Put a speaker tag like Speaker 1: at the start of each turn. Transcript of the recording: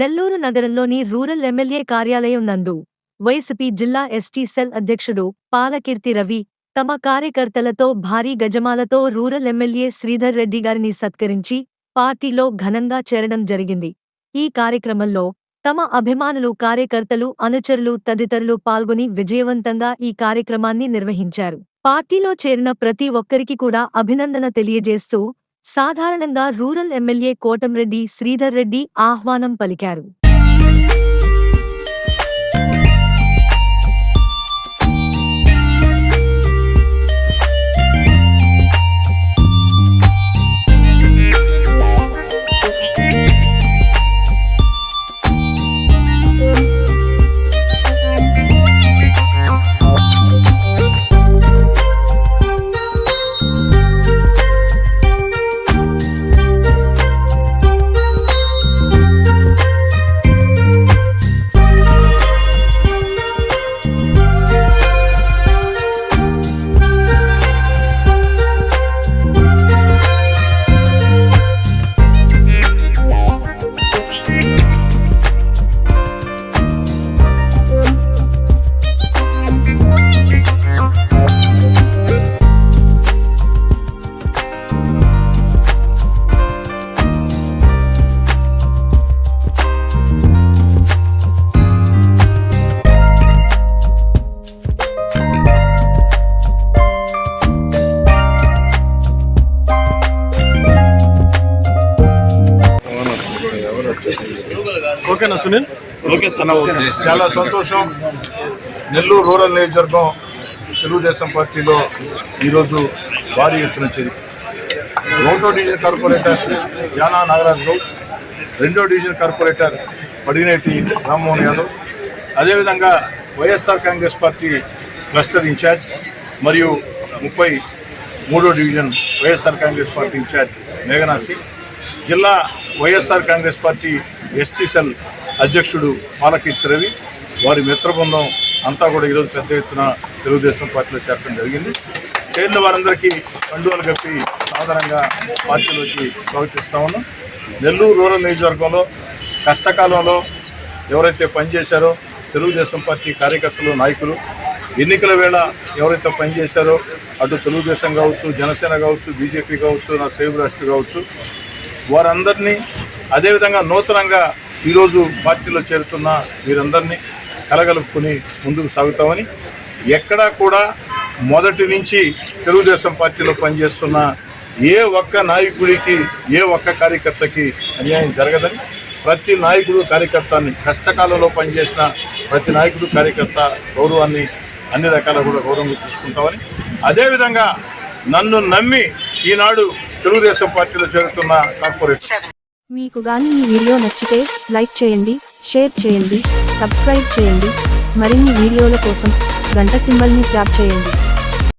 Speaker 1: నెల్లూరు నగరంలోని rural MLA కార్యాలయం నందు వైసీపీ జిల్లా ఎస్టీ సెల్ అధ్యక్షుడు పాలకీర్తి రవి తమ కార్యకర్తలతో భారీ గజమాలతో రూరల్ ఎమ్మెల్యే శ్రీధర్ రెడ్డి గారిని సత్కరించి పార్టీలో ఘనంగా చేరడం జరిగింది ఈ కార్యక్రమంలో తమ అభిమానులు కార్యకర్తలు అనుచరులు తదితరులు పాల్గొని విజయవంతంగా ఈ కార్యక్రమాన్ని నిర్వహించారు పార్టీలో చేరిన ప్రతి ఒక్కరికి కూడా అభినందన తెలియజేస్తూ సాధారణంగా రూరల్ ఎమ్మెల్యే కోటంరెడ్డి శ్రీధర్ రెడ్డి ఆహ్వానం పలికారు
Speaker 2: ఓకేనా సునీల్ ఓకే సార్ చాలా సంతోషం నెల్లూరు రూరల్ నియోజకవర్గం తెలుగుదేశం పార్టీలో ఈరోజు భారీ ఎత్తున చేరి ఒకటో డివిజన్ కార్పొరేటర్ జానా నాగరాజ్ గౌడ్ రెండో డివిజన్ కార్పొరేటర్ పడినేటి రామ్మోహన్ యాదవ్ అదేవిధంగా YSR Congress party cluster incharge మరియు ముప్పై మూడో division YSR Congress party incharge మేఘనాసి జిల్లా వైఎస్ఆర్ కాంగ్రెస్ పార్టీ ఎస్టీసెల్ అధ్యక్షుడు పాలకీర్తి రవి వారి మిత్రబృందం అంతా కూడా ఈరోజు పెద్ద ఎత్తున తెలుగుదేశం పార్టీలో చేరడం జరిగింది చేరిన వారందరికీ పండుగలు కప్పి సాధారణంగా పార్టీలోకి స్వాగతిస్తా ఉన్నాం నెల్లూరు రూరల్ నియోజకవర్గంలో కష్టకాలంలో ఎవరైతే పనిచేశారో తెలుగుదేశం పార్టీ కార్యకర్తలు నాయకులు ఎన్నికల వేళ ఎవరైతే పనిచేశారో అటు తెలుగుదేశం కావచ్చు జనసేన కావచ్చు బీజేపీ కావచ్చు నా సేవ్ రాష్ట్ర కావచ్చు వారందరినీ అదేవిధంగా నూతనంగా ఈరోజు పార్టీలో చేరుతున్న వీరందరినీ కలగలుపుకుని ముందుకు సాగుతామని ఎక్కడా కూడా మొదటి నుంచి తెలుగుదేశం పార్టీలో పనిచేస్తున్న ఏ ఒక్క నాయకుడికి ఏ ఒక్క కార్యకర్తకి అన్యాయం జరగదని ప్రతి నాయకుడు కార్యకర్తని కష్టకాలంలో పనిచేసిన ప్రతి నాయకుడు కార్యకర్త గౌరవాన్ని అన్ని రకాల కూడా గౌరవంగా తీసుకుంటామని అదేవిధంగా నన్ను నమ్మి ఈనాడు తెలుగుదేశం పార్టీలో చేరుతున్న కార్పొరేట్
Speaker 1: మీకు కానీ ఈ వీడియో నచ్చితే లైక్ చేయండి షేర్ చేయండి సబ్స్క్రైబ్ చేయండి మరిన్ని వీడియోల కోసం గంట సింబల్ని ట్యాప్ చేయండి